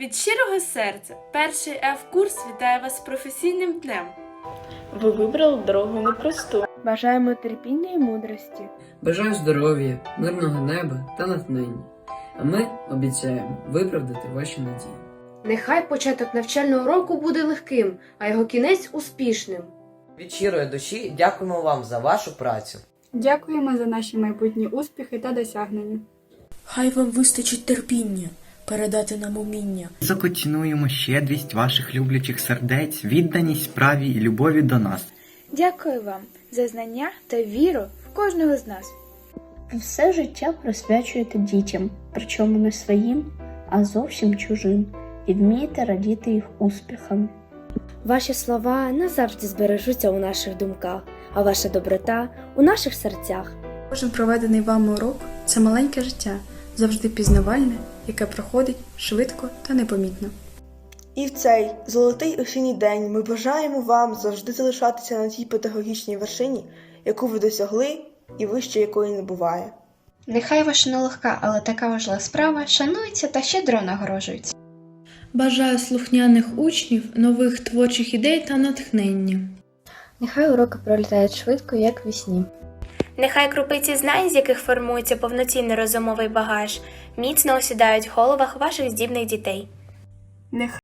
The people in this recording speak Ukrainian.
Від щирого серця перший F-курс вітає вас з професійним днем. Ви вибрали дорогу непросту. Бажаємо терпіння і мудрості. Бажаю здоров'я, мирного неба та натхнення. А ми обіцяємо виправдати ваші надії. Нехай початок навчального року буде легким, а його кінець успішним. Від щирої душі дякуємо вам за вашу працю. Дякуємо за наші майбутні успіхи та досягнення. Хай вам вистачить терпіння передати нам уміння. Високо цінуємо щедрість ваших люблячих сердець, відданість справі і любові до нас. Дякую вам за знання та віру в кожного з нас. Все життя присвячуєте дітям, причому не своїм, а зовсім чужим, і вмієте радіти їх успіхам. Ваші слова назавжди збережуться у наших думках, а ваша доброта у наших серцях. Кожен проведений вами урок це маленьке життя, завжди пізнавальне, яке проходить швидко та непомітно. І в цей золотий осінній день ми бажаємо вам завжди залишатися на тій педагогічній вершині, яку ви досягли і вище якої не буває. Нехай ваша нелегка, але така важлива справа шанується та щедро нагороджується. Бажаю слухняних учнів, нових творчих ідей та натхнення. Нехай уроки пролітають швидко, як вісні. Нехай крупиці знань, з яких формується повноцінний розумовий багаж, міцно осідають в головах ваших здібних дітей. Нехай